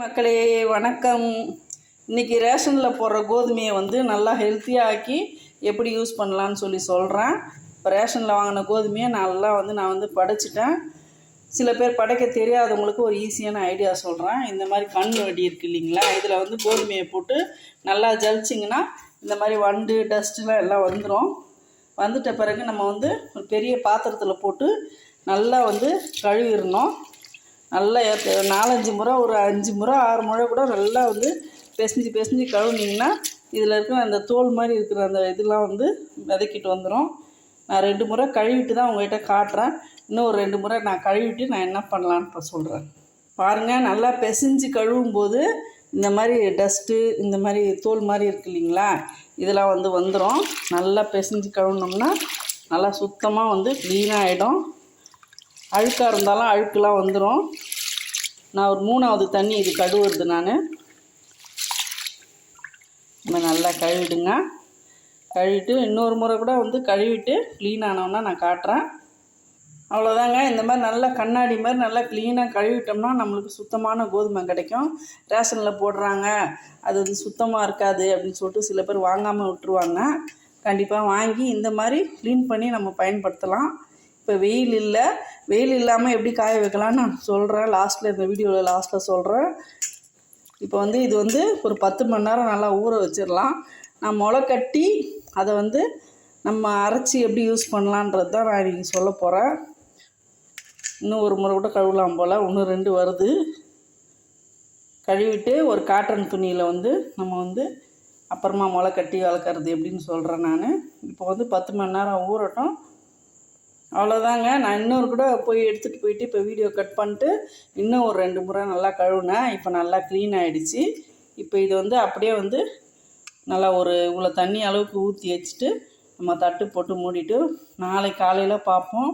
மக்களே வணக்கம். இன்னைக்கு ரேஷனில் போடுற கோதுமையை வந்து நல்லா ஹெல்த்தியாக ஆக்கி எப்படி யூஸ் பண்ணலான்னு சொல்லி சொல்கிறேன் இப்போ ரேஷனில் வாங்கின கோதுமையை நல்லா வந்து நான் வந்து படைச்சிட்டேன். சில பேர் படைக்க தெரியாதவங்களுக்கு ஒரு ஈஸியான ஐடியா சொல்கிறேன் இந்த மாதிரி கண் வடி இருக்குது இல்லைங்களா? இதில் வந்து கோதுமையை போட்டு நல்லா ஜலிச்சிங்கன்னா இந்த மாதிரி வண்டு டஸ்ட்டுலாம் எல்லாம் வந்துடும் வந்துட்ட பிறகு நம்ம வந்து ஒரு பெரிய பாத்திரத்தில் போட்டு நல்லா வந்து கழுவிடணும். நல்லா நாலஞ்சு முறை ஒரு அஞ்சு முறை ஆறு முறை கூட நல்லா வந்து பிசைஞ்சு பிசைஞ்சு கழுவுனீங்கன்னா இதில் இருக்கிற அந்த தோல் மாதிரி இருக்கிற அந்த இதெல்லாம் வந்து விதக்கிட்டு வந்துடும் நான் ரெண்டு முறை கழுவிட்டு தான் உங்கள்கிட்ட காட்டுறேன். இன்னும் ஒரு ரெண்டு முறை நான் கழுவிட்டு நான் என்ன பண்ணலான்னு இப்போ சொல்கிறேன் பாருங்கள் நல்லா பிசைஞ்சு கழுவும் போது இந்த மாதிரி டஸ்ட்டு இந்த மாதிரி தோல் மாதிரி இருக்கு இல்லைங்களா? இதெல்லாம் வந்து வந்துடும் நல்லா பிசைஞ்சு கழுவுனோம்னா நல்லா சுத்தமாக வந்து க்ளீனாகிடும் அழுக்காக இருந்தாலும் அழுக்கெலாம் வந்துடும் நான் ஒரு மூணாவது தண்ணி இது கழுவுறது நான். இந்த நல்லா கழுவிடுங்க. கழுவிட்டு இன்னொரு முறை கூட வந்து கழுவிட்டு க்ளீன் ஆனோன்னா நான் காட்டுறேன். அவ்வளோதாங்க இந்த மாதிரி நல்லா கண்ணாடி மாதிரி நல்லா க்ளீனாக கழுவிட்டோம்னா நம்மளுக்கு சுத்தமான கோதுமை கிடைக்கும். ரேஷனில் போடுறாங்க. அது வந்து சுத்தமாக இருக்காது அப்படின்னு சொல்லிட்டு சில பேர் வாங்காமல் விட்டுருவாங்க. கண்டிப்பாக வாங்கி இந்த மாதிரி க்ளீன் பண்ணி நம்ம பயன்படுத்தலாம். இப்போ வெயில் இல்லை. வெயில் இல்லாமல் எப்படி காய வைக்கலாம்னு நான் சொல்கிறேன் லாஸ்ட்டில் இந்த வீடியோவில் லாஸ்ட்டில் சொல்கிறேன் இப்போ வந்து இது வந்து ஒரு பத்து மணி நேரம் நல்லா ஊற வச்சிடலாம். நான் முளை கட்டி அதை வந்து நம்ம அரைச்சி எப்படி யூஸ் பண்ணலான்றது தான் நான் இன்றைக்கி சொல்ல போகிறேன் இன்னும் ஒரு முறை கூட கழுவலாம் போல். இன்னும் ரெண்டு வருது. கழுவிட்டு ஒரு காட்டன் துணியில் வந்து நம்ம வந்து அப்புறமா முளை கட்டி வளர்க்குறது எப்படின்னு சொல்கிறேன் நான். இப்போ வந்து பத்து மணி நேரம் ஊறட்டும். அவ்வளோதாங்க நான் இன்னொரு கூட போய் எடுத்துகிட்டு போயிட்டு இப்போ வீடியோ கட் பண்ணிட்டு இன்னும் ஒரு ரெண்டு முறை நல்லா கழுவுனேன். இப்போ நல்லா க்ளீன் ஆகிடுச்சு இப்போ இது வந்து அப்படியே வந்து நல்லா ஒரு இவ்வளோ தண்ணி அளவுக்கு ஊற்றி வச்சுட்டு நம்ம தட்டு போட்டு மூடிட்டு நாளை காலையில் பார்ப்போம்.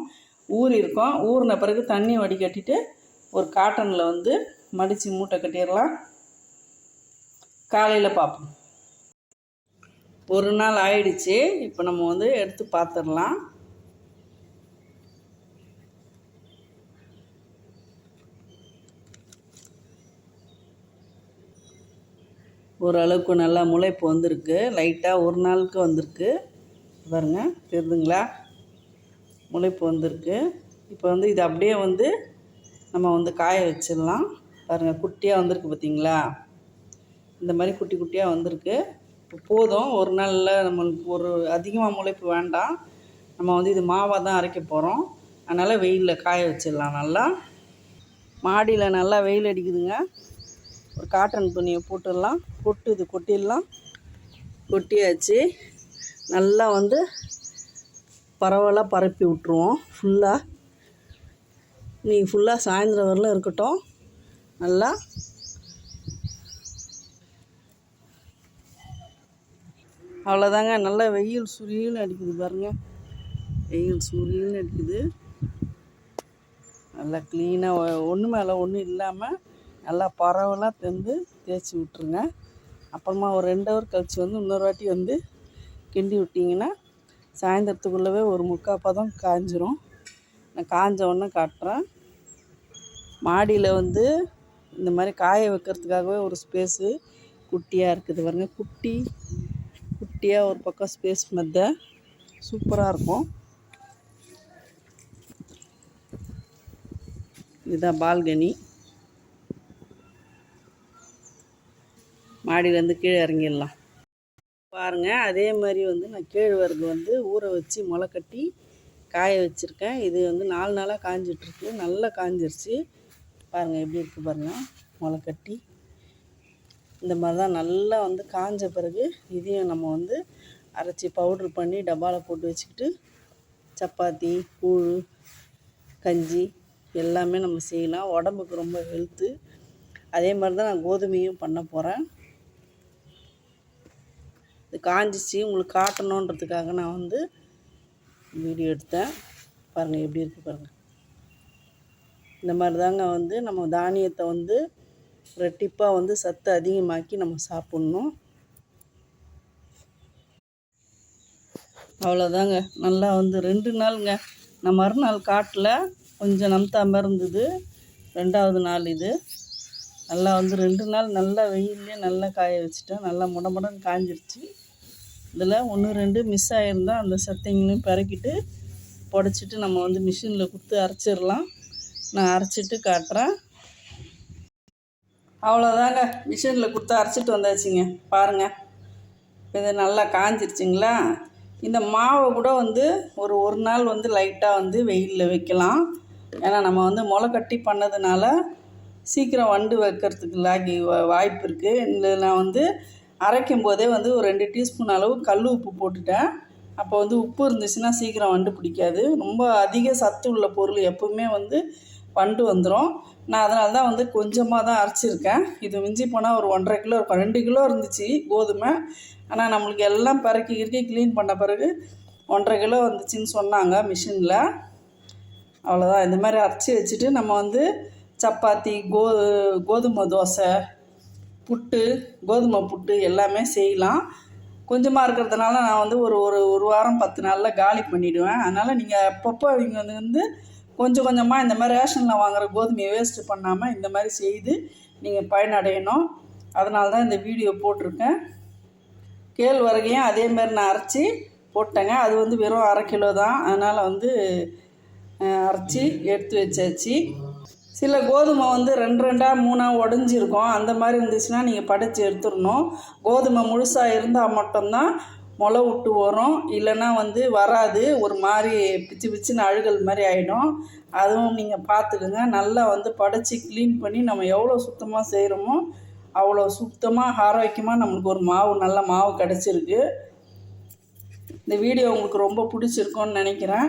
ஊறி இருக்கோம். ஊறின பிறகு தண்ணி வடிகட்டிட்டு ஒரு காட்டனில் வந்து மடித்து மூட்டை கட்டிடலாம். காலையில் பார்ப்போம். ஒரு நாள் ஆயிடுச்சு. இப்போ நம்ம வந்து எடுத்து பார்த்துடலாம். ஓரளவுக்கு நல்லா முளைப்பு வந்திருக்கு. லைட்டாக ஒரு நாளுக்கு வந்திருக்கு. பாருங்க தெரியுதுங்களா முளைப்பு வந்திருக்கு. இப்போ வந்து இது அப்படியே வந்து நம்ம வந்து காய வச்சிடலாம். பாருங்கள் குட்டியாக வந்திருக்கு பார்த்தீங்களா இந்த மாதிரி குட்டி குட்டியாக வந்திருக்கு. இப்போ போதும். ஒரு நாளில் நம்மளுக்கு ஒரு அதிகமாக முளைப்பு வேண்டாம். நம்ம வந்து இது மாவாக தான் அரைக்க போகிறோம் அதனால் வெயிலில் காய வச்சிடலாம் நல்லா. மாடியில் நல்லா வெயில் அடிக்குதுங்க. ஒரு காட்டன் துணியை போட்டுடலாம். போட்டு இது கொட்டிடலாம். கொட்டியாச்சு. நல்லா வந்து பரவலாக பரப்பி விட்ருவோம் ஃபுல்லாக நீ ஃபுல்லாக சாயந்தரம் வரலாம் இருக்கட்டும். நல்லா. அவ்வளோதாங்க நல்லா வெயில் சுரியல்னு அடிக்குது பாருங்கள் வெயில் சுரியல்னு அடிக்குது. நல்லா க்ளீனாக ஒன்று மேலே ஒன்றும் இல்லாமல் நல்லா பரவலாக தந்து தேய்ச்சி விட்ருங்க அப்புறமா ஒரு ரெண்டு ஹவர் கழிச்சு வந்து இன்னொரு வாட்டி வந்து கிண்டி விட்டிங்கன்னா சாயந்தரத்துக்குள்ளவே ஒரு முக்கால் பதம் காஞ்சிரும். நான் காஞ்ச உடனே காட்டுறேன். மாடியில் வந்து இந்த மாதிரி காய வைக்கிறதுக்காகவே ஒரு ஸ்பேஸு குட்டியாக இருக்குது பாருங்க. குட்டி குட்டியாக ஒரு பக்கம் ஸ்பேஸ் மத்த. சூப்பராக இருக்கும். இதுதான் பால்கனி. மாடியிலேருந்து கீழே இறங்கிடலாம். பாருங்கள் அதே மாதிரி வந்து நான் கேழ்வரகு வந்து ஊற வச்சு முளை கட்டி காய வச்சுருக்கேன். இது வந்து நாலு நாளாக காஞ்சிட்ருக்கு. நல்லா காஞ்சிருச்சு. பாருங்கள் எப்படி இருக்குது பாருங்கள் முளை கட்டி இந்த மாதிரி தான் நல்லா வந்து காஞ்ச பிறகு இதையும் நம்ம வந்து அரைச்சி பவுட்ரு பண்ணி டப்பாவில் போட்டு வச்சுக்கிட்டு சப்பாத்தி கூழ் கஞ்சி எல்லாமே நம்ம செய்யலாம். உடம்புக்கு ரொம்ப ஹெல்த்து அதே மாதிரி தான் நான் கோதுமையும் பண்ண போகிறேன் இது காஞ்சிச்சு உங்களுக்கு காட்டணுன்றதுக்காக நான் வந்து வீடியோ எடுத்தேன். பாருங்கள் எப்படி இருக்குது பாருங்கள் இந்த மாதிரி தாங்க வந்து நம்ம தானியத்தை வந்து ரெட்டிப்பாக வந்து சத்து அதிகமாக்கி நம்ம சாப்பிட்ணும். அவ்வளோதாங்க நல்லா வந்து ரெண்டு நாளுங்க. நான் மறுநாள் காட்டில். கொஞ்சம் நம்தா இருந்தது. ரெண்டாவது நாள் இது. நல்லா வந்து ரெண்டு நாள் நல்லா வெயில்லே நல்லா காய வச்சுட்டேன். நல்லா முடமுடன் காஞ்சிருச்சு. இதில் ஒன்று ரெண்டு மிஸ் ஆகிருந்தால் அந்த சத்தைங்களையும் பிறக்கிட்டு புடச்சிட்டு நம்ம வந்து மிஷினில் கொடுத்து அரைச்சிடலாம். நான் அரைச்சிட்டு காட்டுறேன். அவ்வளோதாங்க மிஷினில் கொடுத்து அரைச்சிட்டு வந்தாச்சுங்க. பாருங்கள் இது நல்லா காஞ்சிருச்சுங்களா? இந்த மாவை கூட வந்து ஒரு ஒரு நாள் வந்து லைட்டாக வந்து வெயிலில் வைக்கலாம். ஏன்னா நம்ம வந்து முளை கட்டி பண்ணதுனால சீக்கிரம் வண்டு வைக்கிறதுக்கு லாகி வா- வாய்ப்பு இருக்குது இதில் நான் வந்து அரைக்கும் போதே வந்து ஒரு ரெண்டு டீஸ்பூன் அளவு கல் உப்பு போட்டுட்டேன். அப்போ வந்து உப்பு இருந்துச்சுன்னா சீக்கிரம் வண்டு பிடிக்காது. ரொம்ப அதிக சத்து உள்ள பொருள் எப்பவுமே வந்து வண்டு வந்துடும் நான் அதனால தான் வந்து கொஞ்சமாக தான் அரைச்சிருக்கேன். இது மிஞ்சி போனால் ஒரு ஒன்றரை கிலோ இருக்கும். ரெண்டு கிலோ இருந்துச்சு கோதுமை. ஆனால் நம்மளுக்கு எல்லாம் பிறக்கி கிறுக்கி க்ளீன் பண்ண பிறகு ஒன்றரை கிலோ வந்துச்சுன்னு சொன்னாங்க மிஷினில் அவ்வளோதான் இந்த மாதிரி அரைச்சி வச்சுட்டு நம்ம வந்து சப்பாத்தி கோ கோதுமை தோசை புட்டு கோதுமை புட்டு எல்லாமே செய்யலாம். கொஞ்சமாக இருக்கிறதுனால நான் வந்து ஒரு ஒரு ஒரு வாரம் பத்து நாளில் காலி பண்ணிவிடுவேன் அதனால் நீங்கள் அப்பப்போ இவங்க வந்து வந்து கொஞ்சம் கொஞ்சமாக இந்த மாதிரி ரேஷனில் வாங்குற கோதுமையை வேஸ்ட்டு பண்ணாமல் இந்த மாதிரி செய்து நீங்கள் பயனடையணும். அதனால தான் இந்த வீடியோ போட்டிருக்கேன். கேழ்வரகையும் அதே மாதிரி நான் அரைச்சி போட்டேங்க. அது வந்து வெறும் அரை கிலோ தான். அதனால் வந்து அரைச்சி எடுத்து வச்சாச்சு. சில கோதுமை வந்து ரெண்டு ரெண்டாக மூணாக உடஞ்சிருக்கும் அந்த மாதிரி இருந்துச்சுன்னா நீங்கள் படைச்சி எடுத்துடணும். கோதுமை முழுசாக இருந்தால் மட்டும்தான் முளை விட்டு வரும். இல்லைன்னா வந்து வராது. ஒரு மாதிரி பிச்சு பிச்சுன்னு அழுகல் மாதிரி ஆகிடும் அதுவும் நீங்கள் பார்த்துக்குங்க நல்லா வந்து படைச்சி க்ளீன் பண்ணி நம்ம எவ்வளோ சுத்தமாக செய்கிறோமோ அவ்வளோ சுத்தமாக ஆரோக்கியமாக நம்மளுக்கு ஒரு மாவு நல்ல மாவு கிடச்சிருக்கு. இந்த வீடியோ உங்களுக்கு ரொம்ப பிடிச்சிருக்கோன்னு நினைக்கிறேன்.